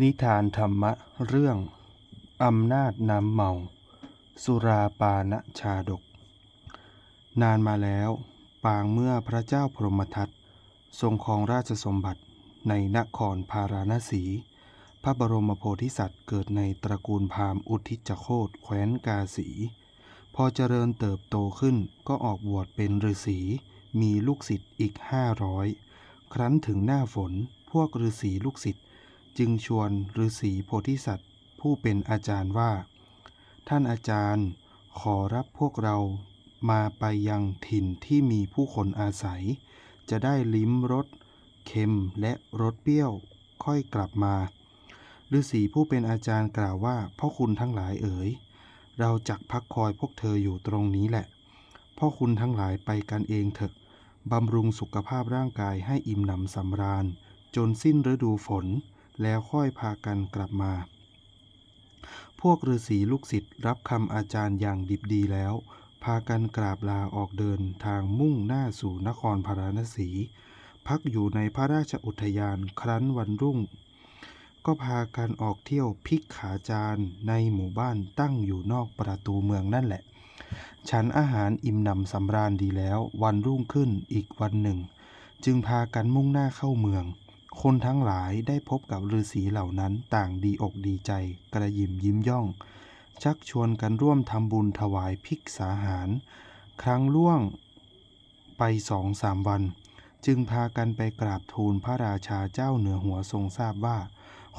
นิทานธรรมะเรื่องอำนาจน้ำเมา สุราปานชาดก นานมาแล้วปางเมื่อพระเจ้าพรหมทัตทรงครองราชสมบัติในนครพาราณสี พระบรมโพธิสัตว์เกิดในตระกูลพราหมณ์อุทิจโคตแคว้นกาสี พอเจริญเติบโตขึ้นก็ออกบวชเป็นฤาษีมีลูกศิษย์อีกห้าร้อยครั้นถึงหน้าฝนพวกฤาษีลูกศิษย์ จึงชวนฤาษีโพธิสัตว์ผู้เป็นอาจารย์ว่า ท่านอาจารย์ขอรับพวกเรามาไปยังถิ่นที่มีผู้คนอาศัย จะได้ลิ้มรสเค็มและรสเปรี้ยวค่อยกลับมาฤาษีผู้เป็นอาจารย์กล่าวว่าพ่อคุณทั้งหลายเอ๋ย เราจักพักคอยพวกเธออยู่ตรงนี้แหละ พ่อคุณทั้งหลายไปกันเองเถอะบำรุงสุขภาพร่างกายให้อิ่มหนำสำราญ จนสิ้นฤดูฝน แล้วค่อยพากันกลับมา พวกฤาษีลูกศิษย์รับคำอาจารย์อย่างดิบดีแล้ว พากันกราบลาออกเดินทางมุ่งหน้าสู่นครพาราณสี พักอยู่ในพระราชอุทยานครั้นวันรุ่ง ก็พากันออกเที่ยวพิกขาจารในหมู่บ้านตั้งอยู่นอกประตูเมืองนั่นแหละ ฉันอาหารอิ่มหนำสำราญดีแล้ววันรุ่งขึ้นอีกวันหนึ่ง จึงพากันมุ่งหน้าเข้าเมือง คนทั้งหลายได้พบกับฤาษีเหล่านั้นต่างดีอกดีใจ กระยิมยิ้มย่อง ชักชวนกันร่วมทำบุญถวายภิกษาหาร ครั้งล่วงไปสองสามวัน จึงพากันไปกราบทูลพระราชาเจ้าเหนือหัวทรงทราบว่า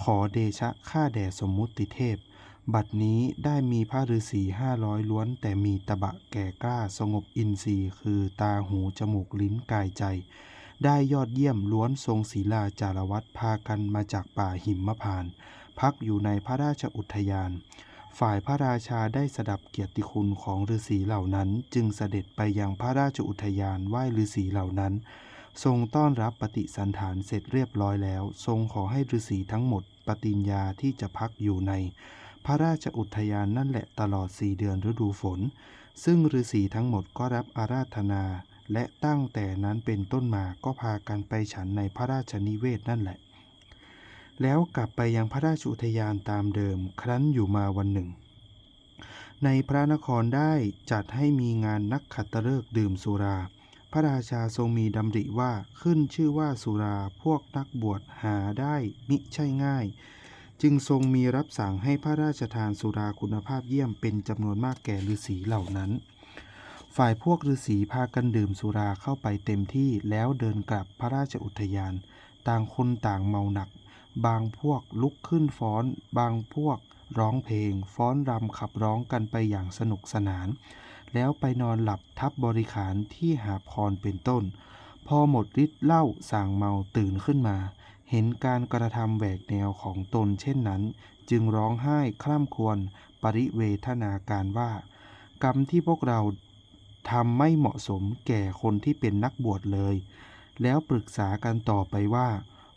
ขอเดชะข้าแด่สมมุติเทพ บัดนี้ได้มีพระฤาษีห้าร้อยล้วน แต่มีตะบะแก่กล้าสงบอินทรีย์คือตาหูจมูกลิ้นกายใจ ได้ยอดเยี่ยมล้วนทรงศีลาจารวัตพากันมาจากป่าหิมพานต์พักอยู่ในพระราชอุทยาน ฝ่ายพระราชาได้สดับเกียรติคุณของฤาษีเหล่านั้น จึงเสด็จไปยังพระราชอุทยานไหว้ฤาษีเหล่านั้น ทรงต้อนรับปฏิสันฐานเสร็จเรียบร้อยแล้ว ทรงขอให้ฤาษีทั้งหมด ปฏิญญาที่จะพักอยู่ใน พระราชอุทยานนั่นแหละตลอดสี่เดือนฤดูฝน ซึ่งฤาษีทั้งหมดก็รับอาราธนา และตั้งแต่นั้นเป็นต้นมาก็พากันไปฉันในพระราชนิเวศนั่นแหละ แล้วกลับไปยังพระราชอุทยานตามเดิมครั้นอยู่มาวันหนึ่ง ในพระนครได้จัดให้มีงานนักขัตฤกษ์ดื่มสุรา พระราชาทรงมีดำริว่าขึ้นชื่อว่าสุราพวกนักบวชหาได้มิใช่ง่าย จึงทรงมีรับสั่งให้พระราชทานสุราคุณภาพเยี่ยมเป็นจำนวนมากแก่ฤาษีเหล่านั้น ฝ่ายพวกฤาษีพากันดื่มสุราเข้าไปเต็มที่แล้วเดินกลับพระราชอุทยาน ต่างคนต่างเมาหนัก บางพวกลุกขึ้นฟ้อน บางพวกร้องเพลง ฟ้อนรำขับร้องกันไปอย่างสนุกสนาน แล้วไปนอนหลับทับบริขารที่หาพรเป็นต้น พอหมดฤทธิ์เหล้าส่างเมาตื่นขึ้นมา เห็นการกระทำแหวกแนวของตนเช่นนั้น จึงร้องไห้คร่ำครวญปริเวทนาการว่ากรรมที่พวกเรา ทำไม่เหมาะสมแก่คนที่เป็นนักบวชเลย แล้วปรึกษากันต่อไปว่า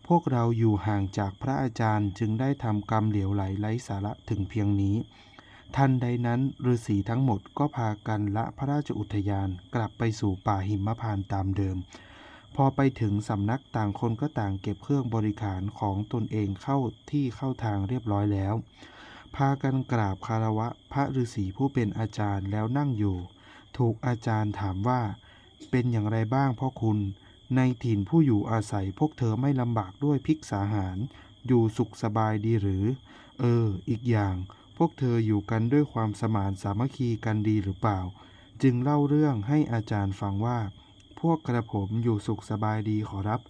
พวกเราอยู่ห่างจากพระอาจารย์จึงได้ทำกรรมเหลวไหลไร้สาระถึงเพียงนี้ ทันใดนั้นฤาษีทั้งหมดก็พากันละพระราชอุทยานกลับไปสู่ป่าหิมพานต์ตามเดิม พอไปถึงสำนักต่างคนก็ต่างเก็บเครื่องบริขารของตนเองเข้าที่เข้าทางเรียบร้อยแล้ว พากันกราบคารวะพระฤาษีผู้เป็นอาจารย์แล้วนั่งอยู่ ถูกอาจารย์ถามว่า เป็นอย่างไรบ้างพ่อคุณ ในถิ่นผู้อยู่อาศัยพวกเธอไม่ลำบากด้วยภิกษาหาร อยู่สุขสบายดีหรือ เออ อีกอย่าง พวกเธออยู่กันด้วยความสมานสามัคคีกันดีหรือเปล่า จึงเล่าเรื่องให้อาจารย์ฟังว่า พวกกระผมอยู่สุขสบายดีขอรับ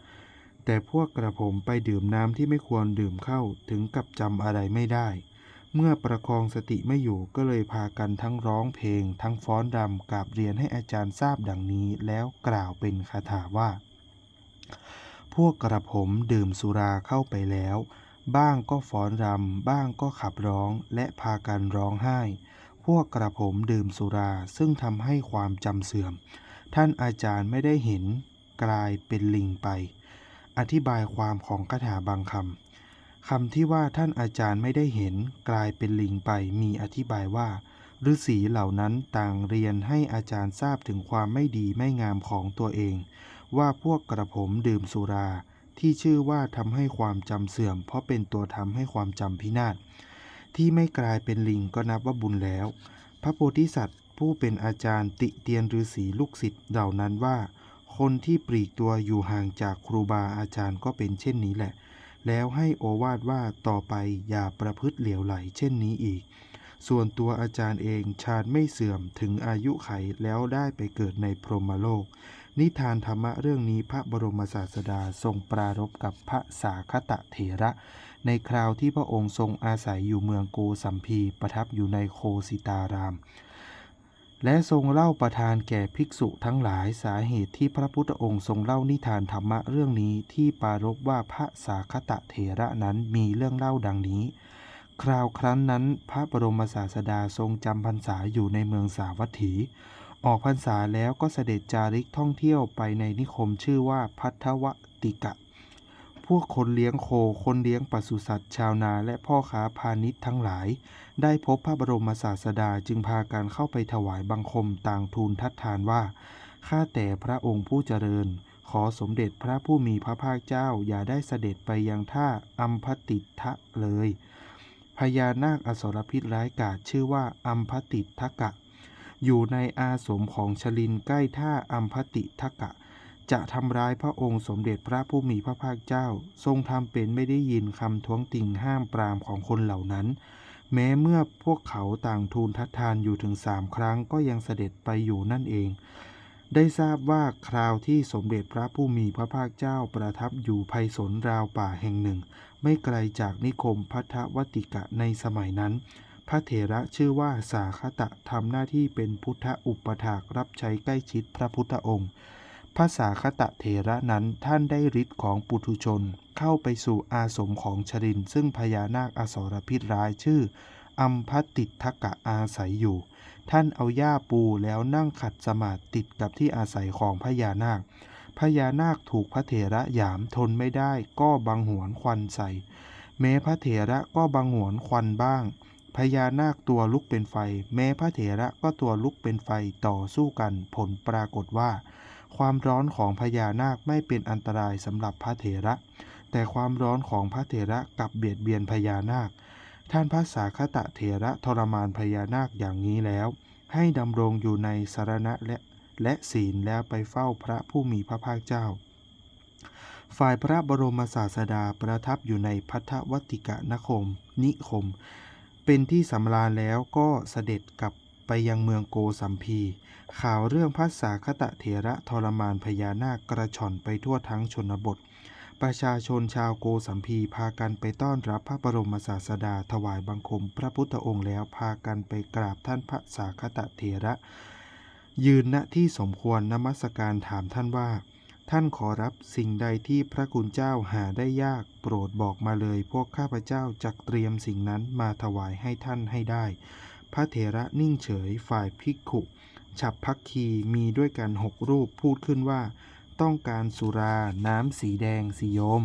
แต่พวกกระผมไปดื่มน้ำที่ไม่ควรดื่มเข้าถึงกับจำอะไรไม่ได้ เมื่อประคองสติไม่อยู่ก็เลยพากันทั้งร้องเพลง ทั้งฟ้อนรำกราบเรียนให้อาจารย์ทราบดังนี้ แล้วกล่าวเป็นคาถาว่า พวกกระผมดื่มสุราเข้าไปแล้ว บ้างก็ฟ้อนรำบ้างก็ขับร้องและพากันร้องไห้ พวกกระผมดื่มสุราซึ่งทำให้ความจำเสื่อม ท่านอาจารย์ไม่ได้เห็นกลายเป็นลิงไป อธิบายความของคาถาบางคำ คำที่ว่าท่านอาจารย์ไม่ได้เห็นกลายเป็นลิงไปมีอธิบายว่าฤาษีเหล่านั้นต่างเรียนให้อาจารย์ทราบถึงความไม่ดีไม่งามของตัวเอง ว่าพวกกระผมดื่มสุรา ที่ชื่อว่าทำให้ความจำเสื่อม เพราะเป็นตัวทำให้ความจำพินาศที่ไม่กลายเป็นลิงก็นับว่าบุญแล้ว พระโพธิสัตว์ผู้เป็นอาจารย์ติเตียนฤาษีลูกศิษย์เหล่านั้นว่า คนที่ปลีกตัวอยู่ห่างจากครูบาอาจารย์ก็เป็นเช่นนี้แหละ แล้วให้โอวาทว่าต่อไปอย่าประพฤติเหลวไหลเช่นนี้อีก ส่วนตัวอาจารย์เองชาญไม่เสื่อมถึงอายุไขแล้วได้ไปเกิดในพรหมโลก นิทานธรรมะเรื่องนี้พระบรมศาสดาทรงปรารภกับพระสาคตะเถระ ในคราวที่พระองค์ทรงอาศัยอยู่เมืองโกสัมพีประทับอยู่ในโคสิตาราม และทรงเล่าประทานแก่ภิกษุทั้งหลายสาเหตุที่พระพุทธองค์ทรงเล่านิทานธรรมะเรื่องนี้ที่ปารภว่าพระสาคตะเถระนั้นมีเรื่องเล่าดังนี้ คราวครั้นนั้นพระบรมศาสดาทรงจำพรรษาอยู่ในเมืองสาวัตถี ออกพรรษาแล้วก็เสด็จจาริกท่องเที่ยวไปในนิคมชื่อว่าพัทวติกะ วกคนเลี้ยงโค คนเลี้ยงปศุสัตว์ ชาวนา และพ่อค้าพาณิชย์ทั้งหลาย ได้พบพระบรมศาสดาจึงพากันเข้าไปถวายบังคมต่างทูลทัดทานว่า ข้าแต่พระองค์ผู้เจริญ ขอสมเด็จพระผู้มีพระภาคเจ้า อย่าได้เสด็จไปยังท่าอัมพติทะเลย พญานาคอสรพิษร้ายกาจชื่อว่าอัมพติทะกะ อยู่ในอาสมของชลินใกล้ท่าอัมพติทะกะ จะทำร้ายพระองค์สมเด็จพระผู้มีพระภาคเจ้า ทรงทำเป็นไม่ได้ยินคำท้วงติงห้ามปรามของคนเหล่านั้น แม้เมื่อพวกเขาต่างทูลทัดทานอยู่ถึงสามครั้งก็ยังเสด็จไปอยู่นั่นเอง ได้ทราบว่าคราวที่สมเด็จพระผู้มีพระภาคเจ้าประทับอยู่ภัยสนราวป่าแห่งหนึ่ง ไม่ไกลจากนิคมพัทวติกะในสมัยนั้นพระเถระชื่อว่าสาคตะทำหน้าที่เป็นพุทธอุปถากรับใช้ใกล้ชิดพระพุทธองค์ พระสาคตะเถระนั้นท่านได้ฤทธิ์ของปุถุชน เข้าไปสู่อาสมของชริน ซึ่งพญานาคอสรพิษร้ายชื่อ อัมพติทกะอาศัยอยู่ ท่านเอาหญ้าปูแล้วนั่งขัดสมาธิติดกับที่อาศัยของพญานาค พญานาคถูกพระเถระหยามทนไม่ได้ก็บังหวนควันใส่ แม้พระเถระก็บังหวนควันบ้างพญานาคตัวลุกเป็นไฟ แม้พระเถระก็ตัวลุกเป็นไฟต่อสู้กันผลปรากฏว่า ความร้อนของพญานาคไม่เป็นอันตรายสำหรับพระเถระ แต่ความร้อนของพระเถระกลับเบียดเบียนพญานาค ท่านพระสาคตะเถระทรมานพญานาคอย่างนี้แล้ว ให้ดำรงอยู่ในสารณะและและศีลแล้วไปเฝ้าพระผู้มีพระภาคเจ้า ฝ่ายพระบรมศาสดาประทับอยู่ในพัทธวติกะนคม นิคม เป็นที่สำราญแล้วก็เสด็จกลับ ไปยังเมืองโกสัมพี ข่าวเรื่องพระสาคตะเถระทรมานพญานาคกระชอนไปทั่วทั้งชนบท ประชาชนชาวโกสัมพีพากันไปต้อนรับพระบรมศาสดาถวายบังคมพระพุทธองค์แล้วพากันไปกราบท่านพระสาคตะเถระ ยืนณที่สมควรนมัสการถามท่านว่าท่านขอรับสิ่งใดที่พระคุณเจ้าหาได้ยากโปรดบอกมาเลย พวกข้าพเจ้าจักเตรียมสิ่งนั้นมาถวายให้ท่านให้ได้ พระเถระนิ่งเฉยฝ่ายภิกขุฉับพักคีมีด้วยกันหกรูปพูดขึ้นว่า ต้องการสุราน้ำสีแดงสีโยม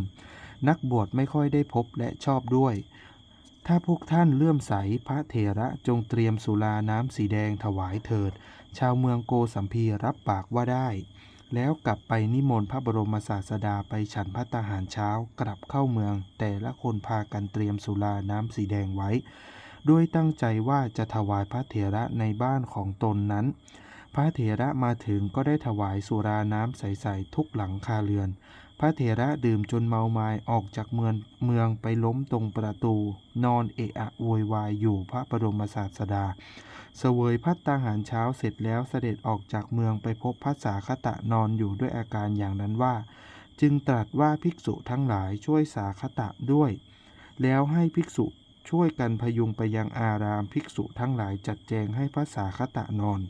นักบวชไม่ค่อยได้พบและชอบด้วย ถ้าพวกท่านเลื่อมใสพระเถระจงเตรียมสุราน้ำสีแดงถวายเถิด ชาวเมืองโกสัมพีรับปากว่าได้ แล้วกลับไปนิมนต์พระบรมศาสดาไปฉันพัตตาหารเช้ากลับเข้าเมือง แต่ละคนพากันเตรียมสุราน้ำสีแดงไว้ ด้วยตั้งใจว่าจะถวายพระเถระในบ้านของตนนั้น พระเถระมาถึงก็ได้ถวายสุราน้ำใสๆทุกหลังคาเรือน พระเถระดื่มจนเมาไมา้ออกจากเมืองเมืองไปล้มตรงประตู นอนเอะอะโวยวายอยู่พระบรมศาสดา เสวยพัตตาหารเช้าเสร็จแล้วเสด็จออกจากเมืองไปพบพระสาคตะนอนอยู่ด้วยอาการอย่างนั้นว่า จึงตรัสว่าภิกษุทั้งหลายช่วยสาคตะด้วย แล้วให้ภิกษุ ช่วยกันพยุงไปยังอารามภิกษุทั้งหลายจัดแจงให้พระสาคตะนอน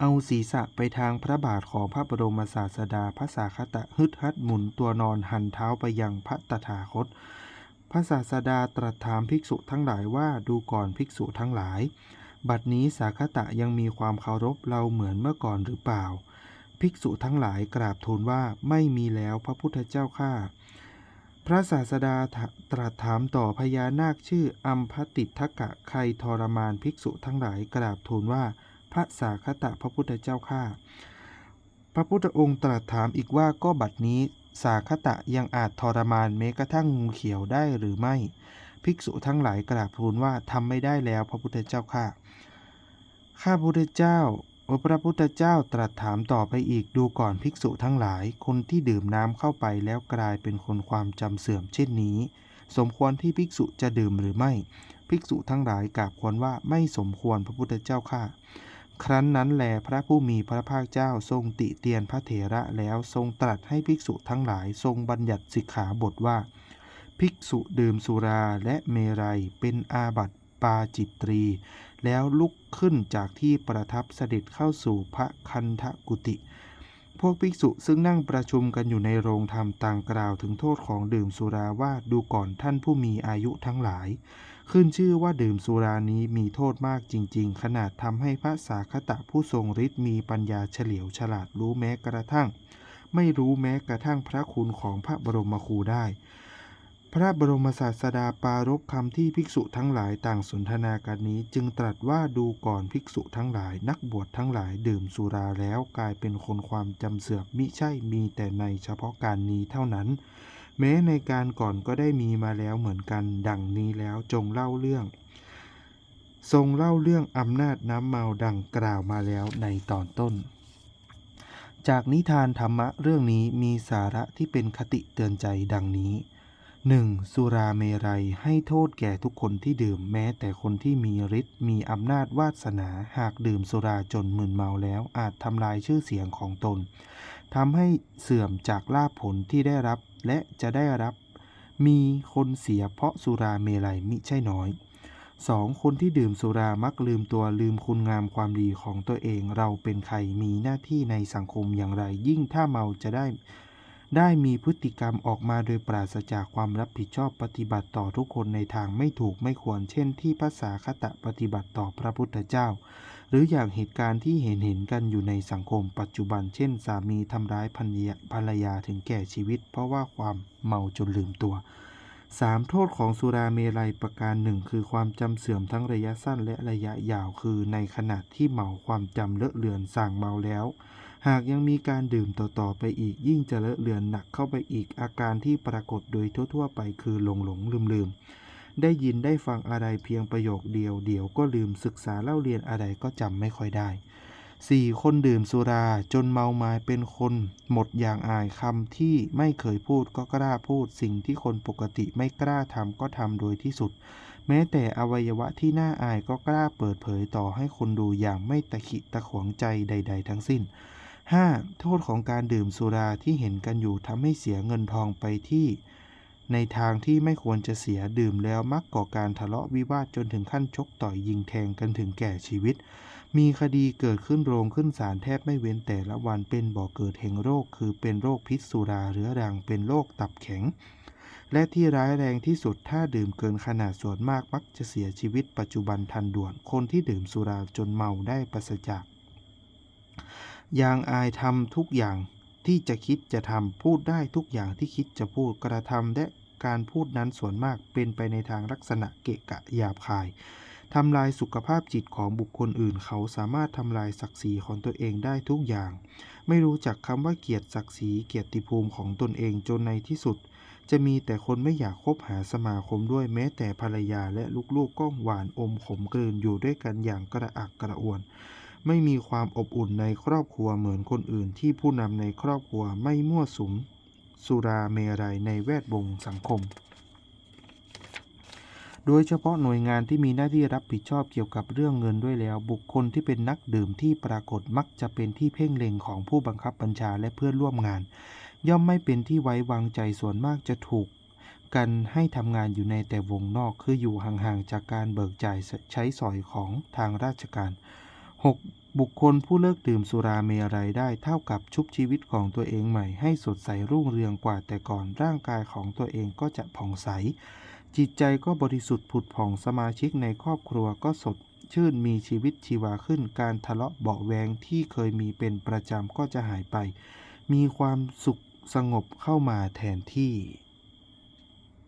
เอาศีรษะไปทางพระบาทของพระบรมศาสดาพระสาคตะฮึดฮัดหมุนตัวนอนหันเท้าไปยังพระตถาคตพระศาสดาตรัสถามภิกษุทั้งหลายว่าดูก่อนภิกษุทั้งหลาย บัดนี้สาคตะยังมีความเคารพเราเหมือนเมื่อก่อนหรือเปล่า ภิกษุทั้งหลายกราบทูลว่าไม่มีแล้วพระพุทธเจ้าข้า พระศาสดาตรัสถามต่อพญานาคชื่ออัมพติทกะใครทรมานภิกษุทั้งหลายกราบทูลว่า พระสาคตะพระพุทธเจ้าข้าพระพุทธองค์ตรัสถามอีกว่าก็บัดนี้สาคตะยังอาจทรมานแม้กระทั่งงูเขียวได้หรือไม่ ภิกษุทั้งหลายกราบทูลว่าทำไม่ได้แล้วพระพุทธเจ้าข้าข้าพุทธเจ้า พระพุทธเจ้าตรัสถามต่อไปอีกดูก่อนภิกษุทั้งหลาย คนที่ดื่มน้ำเข้าไปแล้วกลายเป็นคนความจำเสื่อมเช่นนี้ สมควรที่ภิกษุจะดื่มหรือไม่ ภิกษุทั้งหลายกราบควรว่าไม่สมควรพระพุทธเจ้าข้าครั้นนั้นแลพระผู้มีพระภาคเจ้าทรงติเตียนพระเถระแล้วทรงตรัสให้ภิกษุทั้งหลายทรงบัญญัติสิกขาบทว่า ภิกษุดื่มสุราและเมรัยเป็นอาบัติปาจิตตรี แล้วลุกขึ้นจากที่ประทับเสด็จเข้าสู่พระคันธกุติ พวกภิกษุซึ่งนั่งประชุมกันอยู่ในโรงธรรมต่างกล่าวถึงโทษของดื่มสุราว่าดูก่อนท่านผู้มีอายุทั้งหลาย ขึ้นชื่อว่าดื่มสุรานี้มีโทษมากจริง ๆ ขนาดทำให้พระสาคตะผู้ทรงฤทธิ์มีปัญญาเฉลียวฉลาดรู้แม้กระทั่ง ไม่รู้แม้กระทั่งพระคุณของพระบรมครูได้ พระบรมศาสดาปรารภคำที่ภิกษุทั้งหลายต่างสนทนากันนี้ จึงตรัสว่าดูก่อนภิกษุทั้งหลาย นักบวชทั้งหลายดื่มสุราแล้วกลายเป็นคนความจำเสื่อมมิใช่มีแต่ในเฉพาะการนี้เท่านั้น แม้ในการก่อนก็ได้มีมาแล้วเหมือนกัน ดังนี้แล้วจงเล่าเรื่อง ทรงเล่าเรื่องอำนาจน้ำเมาดังกล่าวมาแล้วในตอนต้น จากนิทานธรรมะเรื่องนี้มีสาระที่เป็นคติเตือนใจดังนี้ 1. สุราเมรัยให้โทษแก่ทุกคนที่ดื่มแม้แต่คนที่มีฤทธิ์มีอำนาจวาสนาหากดื่มสุราจนมึนเมาแล้วอาจทำลายชื่อเสียงของตนทำให้เสื่อมจากลาภผลที่ได้รับและจะได้รับ มีคนเสียเพราะสุราเมรัยมิใช่น้อย 2. คนที่ดื่มสุรามักลืมตัวลืมคุณงามความดีของตัวเองเราเป็นใครมีหน้าที่ในสังคมอย่างไร ยิ่งถ้าเมาจะได้ ได้มีพฤติกรรมออกมาโดยปราศจากความรับผิดชอบปฏิบัติต่อทุกคนในทางไม่ถูกไม่ควร เช่นที่ภาษาคตะปฏิบัติต่อพระพุทธเจ้า หรืออย่างเหตุการณ์ที่เห็นเห็นกันอยู่ในสังคมปัจจุบัน เช่น สามีทำร้ายภรรยาภรรยาถึงแก่ชีวิต เพราะว่าความเมาจนลืมตัว 3. โทษของสุราเมลัยประการหนึ่งคือความจำเสื่อมทั้งระยะสั้นและระยะยาวคือ ในขณะที่เมาความจำเลอะเลือนสั่งเมาแล้ว หากยังมีการดื่มต่อๆไปอีกยิ่งจะเลอะเลือนหนักเข้าไปอีกอาการที่ปรากฏโดยทั่วๆ ไปคือหลงหลงลืมลืมได้ยินได้ฟังอะไรเพียงประโยคเดียวเดี๋ยวก็ลืมศึกษาเล่าเรียนอะไรก็จำไม่ค่อยได้ 4. คนดื่มสุราจนเมาไมา้เป็นคนหมดอย่างอายคำที่ไม่เคยพูดก็กล้าพูดสิ่งที่คนปกติไม่กล้าทำก็ทำโดยที่สุด แม้แต่อวัยวะที่น่าอายก็กล้าเปิดเผยต่อให้คนดูอย่างไม่ตะขิตะขวงใจใด ๆ ทั้งสิ้น 5. โทษของการดื่มสุราที่เห็นกันอยู่ทำให้เสียเงินทองไปที่ ในทางที่ไม่ควรจะเสียดื่มแล้วมักก่อการทะเลาะวิวาทจนถึงขั้นชกต่อยยิงแทงกันถึงแก่ชีวิต มีคดีเกิดขึ้นโรงขึ้นศาลแทบไม่เว้นแต่ละวันเป็นบ่อเกิดแห่งโรค คือเป็นโรคพิษสุราเรื้อรังเป็นโรคตับแข็ง และที่ร้ายแรงที่สุดถ้าดื่มเกินขนาดส่วนมากมักจะเสียชีวิตปัจจุบันทันด่วนคนที่ดื่มสุราจนเมาได้ปราศจาก ยางอายทำทุกอย่างที่จะคิดจะทำพูดได้ทุกอย่างที่คิดจะพูดกระทำและการพูดนั้นส่วนมากเป็นไปในทางลักษณะเกะกะหยาบคายทำลายสุขภาพจิตของบุคคลอื่น เขาสามารถทำลายศักดิ์ศรีของตัวเองได้ทุกอย่าง ไม่รู้จักคำว่าเกียรติศักดิ์ศรีเกียรติภูมิของตนเองจนในที่สุด จะมีแต่คนไม่อยากคบหาสมาคมด้วยแม้แต่ภรรยาและลูกๆก็หวานอมขมกลืนอยู่ด้วยกันอย่างกระอักกระอ่วน ไม่มีความอบอุ่นในครอบครัวเหมือนคนอื่นที่ผู้นำในครอบครัวไม่มั่วสุม สุราเมรัยในแวดวงสังคม โดยเฉพาะหน่วยงานที่มีหน้าที่รับผิดชอบเกี่ยวกับเรื่องเงินด้วยแล้ว บุคคลที่เป็นนักดื่มที่ปรากฏมักจะเป็นที่เพ่งเล็งของผู้บังคับบัญชาและเพื่อนร่วมงาน ย่อมไม่เป็นที่ไว้วางใจส่วนมากจะถูกกันให้ทำงานอยู่ในแต่วงนอกคืออยู่ห่างๆจากการเบิกจ่ายใช้สอยของทางราชการ 6. บุคคลผู้เลิกดื่มสุราเมรัยได้เท่ากับชุบชีวิตของตัวเองใหม่ ให้สดใสรุ่งเรืองกว่าแต่ก่อนร่างกายของตัวเองก็จะผ่องใส จิตใจก็บริสุทธิ์ผุดผ่องสมาชิกในครอบครัวก็สดชื่นมีชีวิตชีวาขึ้นการทะเลาะเบาแวงที่เคยมีเป็นประจำก็จะหายไป มีความสุขสงบเข้ามาแทนที่